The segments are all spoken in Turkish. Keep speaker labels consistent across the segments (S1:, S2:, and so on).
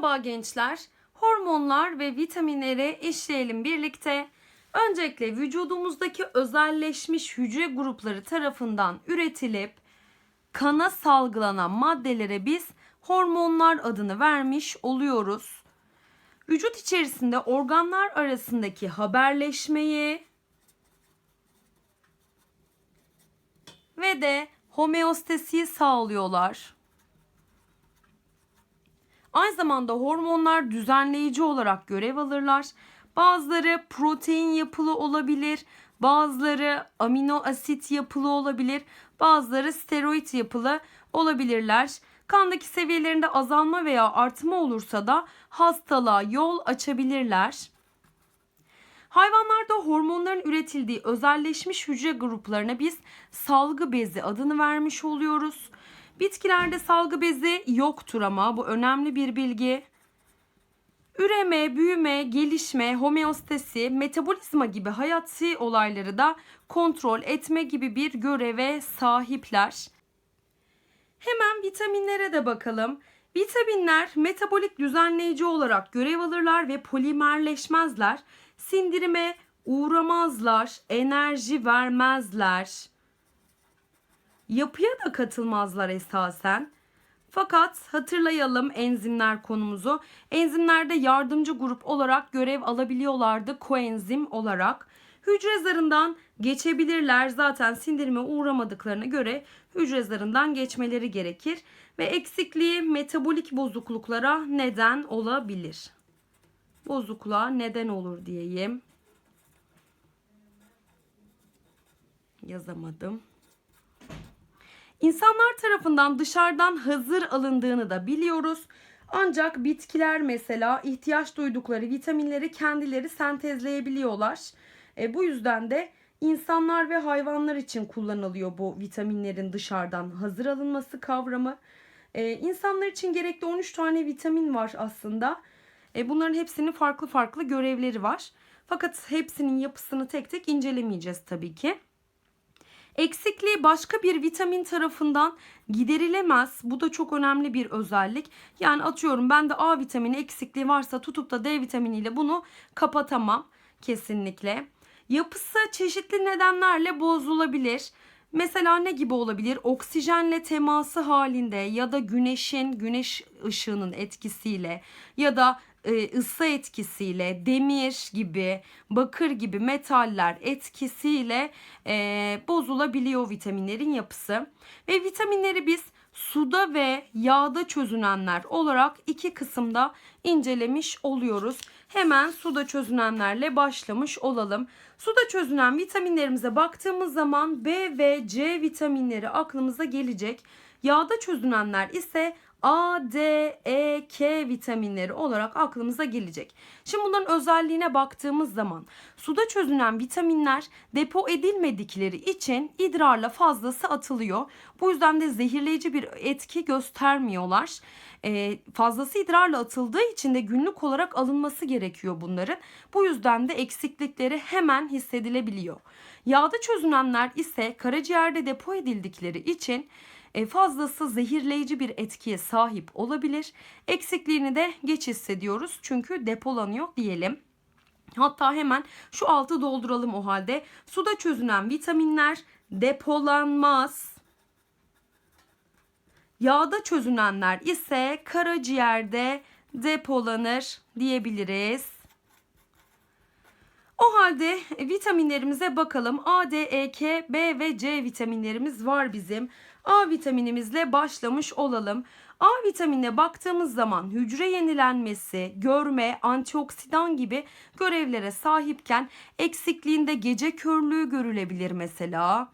S1: Merhaba gençler. Hormonlar ve vitaminleri işleyelim birlikte. Öncelikle vücudumuzdaki özelleşmiş hücre grupları tarafından üretilip kana salgılanan maddelere biz hormonlar adını vermiş oluyoruz. Vücut içerisinde organlar arasındaki haberleşmeyi ve de homeostasiyi sağlıyorlar. Aynı zamanda hormonlar düzenleyici olarak görev alırlar. Bazıları protein yapılı olabilir, bazıları amino asit yapılı olabilir, bazıları steroid yapılı olabilirler. Kandaki seviyelerinde azalma veya artma olursa da hastalığa yol açabilirler. Hayvanlarda hormonların üretildiği özelleşmiş hücre gruplarına biz salgı bezi adını vermiş oluyoruz. Bitkilerde salgı bezi yoktur ama bu önemli bir bilgi. Üreme, büyüme, gelişme, homeostasi, metabolizma gibi hayati olayları da kontrol etme gibi bir göreve sahipler. Hemen vitaminlere de bakalım. Vitaminler metabolik düzenleyici olarak görev alırlar ve polimerleşmezler. Sindirime uğramazlar, enerji vermezler. Yapıya da katılmazlar esasen. Fakat hatırlayalım enzimler konumuzu. Enzimlerde yardımcı grup olarak görev alabiliyorlardı koenzim olarak. Hücre zarından geçebilirler. Zaten sindirime uğramadıklarına göre hücre zarından geçmeleri gerekir ve eksikliği metabolik bozukluklara neden olabilir. Bozukluğa neden olur diyeyim. Yazamadım. İnsanlar tarafından dışarıdan hazır alındığını da biliyoruz. Ancak bitkiler mesela ihtiyaç duydukları vitaminleri kendileri sentezleyebiliyorlar. E, bu yüzden de insanlar ve hayvanlar için kullanılıyor bu vitaminlerin dışarıdan hazır alınması kavramı. E, insanlar için gerekli 13 tane vitamin var aslında. E, bunların hepsinin farklı farklı görevleri var. Fakat hepsinin yapısını tek tek incelemeyeceğiz tabii ki. Eksikliği başka bir vitamin tarafından giderilemez. Bu da çok önemli bir özellik. Yani atıyorum ben de A vitamini eksikliği varsa tutup da D vitaminiyle bunu kapatamam kesinlikle. Yapısı çeşitli nedenlerle bozulabilir. Mesela ne gibi olabilir? Oksijenle teması halinde ya da güneşin, güneş ışığının etkisiyle ya da ısı etkisiyle, demir gibi, bakır gibi metaller etkisiyle e, bozulabiliyor vitaminlerin yapısı. Ve vitaminleri biz suda ve yağda çözünenler olarak iki kısımda incelemiş oluyoruz. Hemen suda çözünenlerle başlamış olalım. Suda çözünen vitaminlerimize baktığımız zaman B ve C vitaminleri aklımıza gelecek. Yağda çözünenler ise A, D, E, K vitaminleri olarak aklımıza gelecek. Şimdi bunların özelliğine baktığımız zaman suda çözünen vitaminler depo edilmedikleri için idrarla fazlası atılıyor. Bu yüzden de zehirleyici bir etki göstermiyorlar. Ee, fazlası idrarla atıldığı için de günlük olarak alınması gerekiyor bunların. Bu yüzden de eksiklikleri hemen hissedilebiliyor. Yağda çözünenler ise karaciğerde depo edildikleri için e, fazlası zehirleyici bir etkiye sahip olabilir. Eksikliğini de geç hissediyoruz çünkü depolanıyor diyelim. Hatta hemen şu altı dolduralım o halde. Suda çözünen vitaminler depolanmaz. Yağda çözünenler ise karaciğerde depolanır diyebiliriz. Halde vitaminlerimize bakalım. A, D, E, K, B ve C vitaminlerimiz var bizim. A vitaminimizle başlamış olalım. A vitaminine baktığımız zaman hücre yenilenmesi, görme, antioksidan gibi görevlere sahipken eksikliğinde gece körlüğü görülebilir mesela.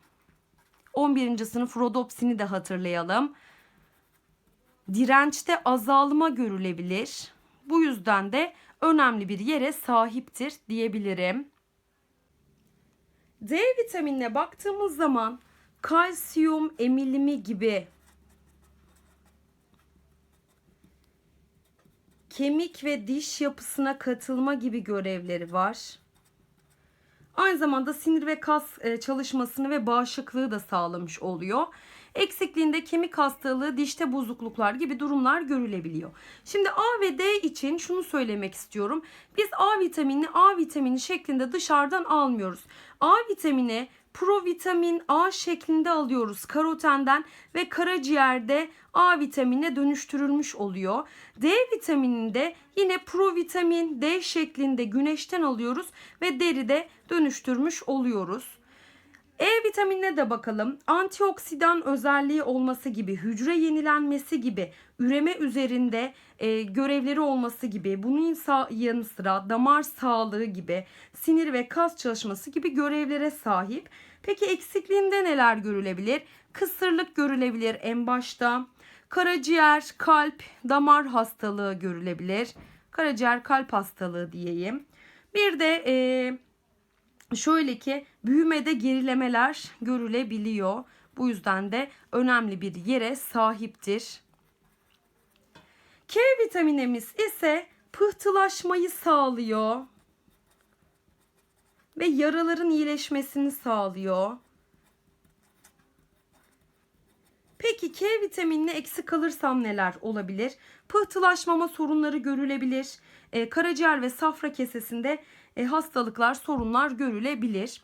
S1: 11. sınıf rodopsini de hatırlayalım. Dirençte azalma görülebilir. Bu yüzden de önemli bir yere sahiptir diyebilirim. D vitaminine baktığımız zaman kalsiyum emilimi gibi kemik ve diş yapısına katılma gibi görevleri var. Aynı zamanda sinir ve kas e, çalışmasını ve bağışıklığı da sağlamış oluyor. Eksikliğinde kemik hastalığı, dişte bozukluklar gibi durumlar görülebiliyor. Şimdi A ve D için şunu söylemek istiyorum. Biz A vitaminini A vitamini şeklinde dışarıdan almıyoruz. A vitamini provitamin A şeklinde alıyoruz karotenden ve karaciğerde A vitaminine dönüştürülmüş oluyor. D vitamininde yine provitamin D şeklinde güneşten alıyoruz ve deride dönüştürmüş oluyoruz. E vitaminine de bakalım. Antioksidan özelliği olması gibi, hücre yenilenmesi gibi, üreme üzerinde e, görevleri olması gibi, bunun yanı sıra damar sağlığı gibi, sinir ve kas çalışması gibi görevlere sahip. Peki eksikliğinde neler görülebilir? Kısırlık görülebilir en başta. Karaciğer, kalp, damar hastalığı görülebilir. Karaciğer kalp hastalığı diyeyim. Bir de e, şöyle ki büyümede gerilemeler görülebiliyor. Bu yüzden de önemli bir yere sahiptir. K vitaminimiz ise pıhtılaşmayı sağlıyor ve yaraların iyileşmesini sağlıyor. Peki K vitaminine eksik kalırsam neler olabilir? Pıhtılaşmama sorunları görülebilir. E, karaciğer ve safra kesesinde e, hastalıklar, sorunlar görülebilir.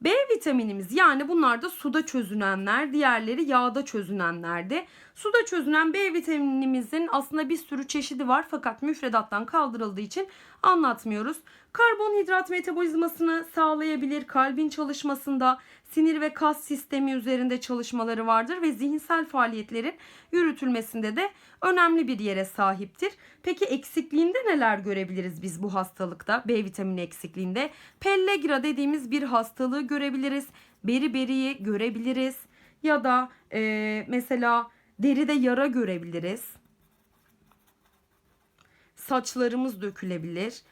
S1: B vitaminimiz yani bunlar da suda çözünenler, diğerleri yağda çözünenlerdi. Suda çözünen B vitaminimizin aslında bir sürü çeşidi var fakat müfredattan kaldırıldığı için anlatmıyoruz. Karbonhidrat metabolizmasını sağlayabilir, kalbin çalışmasında, sinir ve kas sistemi üzerinde çalışmaları vardır ve zihinsel faaliyetlerin yürütülmesinde de önemli bir yere sahiptir. Peki eksikliğinde neler görebiliriz biz bu hastalıkta? B vitamini eksikliğinde Pellagra dediğimiz bir hastalığı görebiliriz. Beriberiyi görebiliriz. Ya da e, mesela deride yara görebiliriz. Saçlarımız dökülebilir.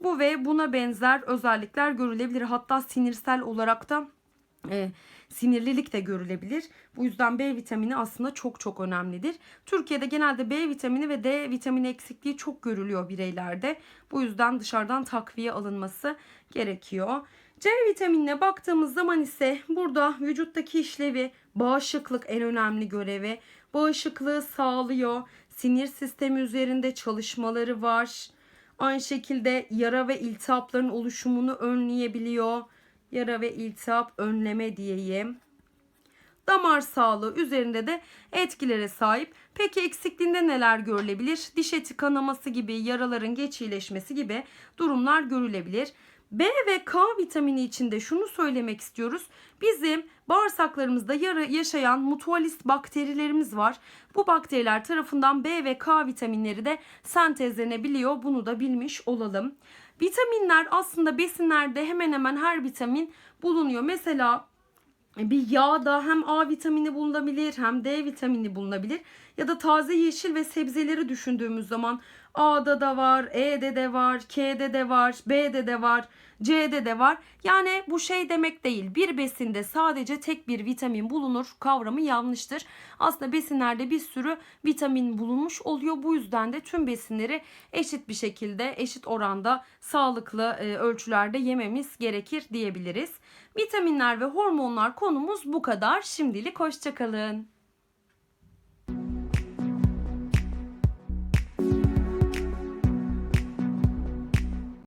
S1: Bu ve buna benzer özellikler görülebilir. Hatta sinirsel olarak da e, sinirlilik de görülebilir. Bu yüzden B vitamini aslında çok çok önemlidir. Türkiye'de genelde B vitamini ve D vitamini eksikliği çok görülüyor bireylerde. Bu yüzden dışarıdan takviye alınması gerekiyor. C vitaminine baktığımız zaman ise burada vücuttaki işlevi bağışıklık en önemli görevi. Bağışıklığı sağlıyor. Sinir sistemi üzerinde çalışmaları var. Aynı şekilde yara ve iltihapların oluşumunu önleyebiliyor. Yara ve iltihap önleme diyeyim. Damar sağlığı üzerinde de etkilere sahip. Peki eksikliğinde neler görülebilir? Diş eti kanaması gibi, yaraların geç iyileşmesi gibi durumlar görülebilir. B ve K vitamini içinde şunu söylemek istiyoruz. Bizim bağırsaklarımızda yaşayan mutualist bakterilerimiz var. Bu bakteriler tarafından B ve K vitaminleri de sentezlenebiliyor. Bunu da bilmiş olalım. Vitaminler aslında besinlerde hemen hemen her vitamin bulunuyor. Mesela bir yağda hem A vitamini bulunabilir hem D vitamini bulunabilir. Ya da taze yeşil ve sebzeleri düşündüğümüz zaman A'da da var, E'de de var, K'de de var, B'de de var, C'de de var. Yani bu şey demek değil. Bir besinde sadece tek bir vitamin bulunur kavramı yanlıştır. Aslında besinlerde bir sürü vitamin bulunmuş oluyor. Bu yüzden de tüm besinleri eşit bir şekilde, eşit oranda, sağlıklı e, ölçülerde yememiz gerekir diyebiliriz. Vitaminler ve hormonlar konumuz bu kadar. Şimdilik hoşçakalın.